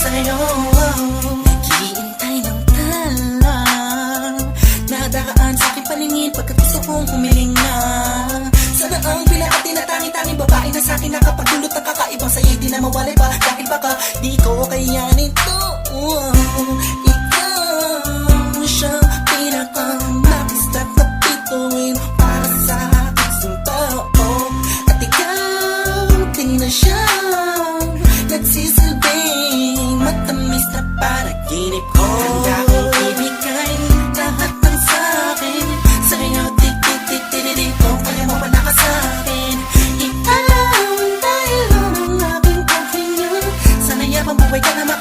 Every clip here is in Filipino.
sa'yo. Naghihintay ng talang Nadaraan sa aking paningin pagkat gusto kong humiling na. Sana ang pinakatinatangi-tanging babae na sa akin nakapagdulot ng kakaibang sa'yo di na mawalay pa. Dahil baka di ko kayanin to. Ikaw siyang pinakamapis na bituin para sa aking tao At ikaw din na siyang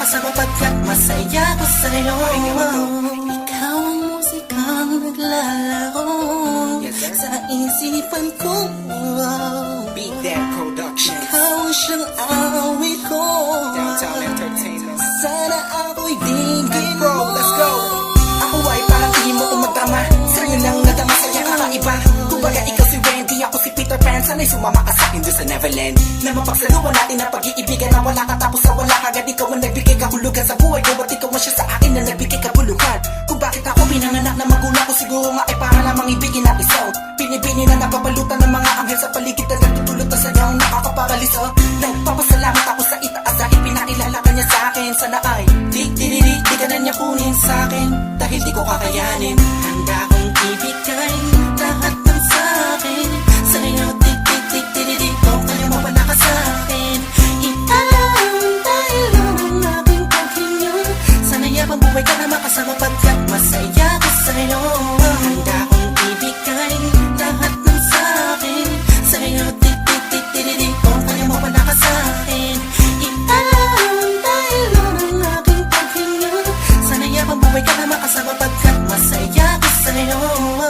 buhay ka na makasama pagkat masaya ko sa'yo. Ikaw ang musikang naglalaro. Sa isipan ko. Beat That Productions. Ikaw ang siyang awit ko. Downtown Entertainment. Sana ako'y digin Bro, let's go. Ako ay parang hindi mo umatama. Sa'yo lang nadama sa'yo kakaiba Kumbaga ikaw si hindi ako si Peter Pan, sana'y sumama ka sa akin doon sa Neverland. Na mapagsaluan natin ang pag-iibigan na wala katapos sa wala Agad ikaw ang nagbigay kahulugan sa buhay ko. At ikaw ang siya sa akin na nagbigay kahulugan. Kung bakit ako pinanganak na magulang ko Siguro nga ay para namang ibigin na isaw. Pinibini na napabalutan ng mga anghel sa paligid Na nagtutulot na sayang nakakaparalisa. Nagpapasalamat ako sa itaas dahil pinakilala ka niya sa akin. Sana ay di, di, di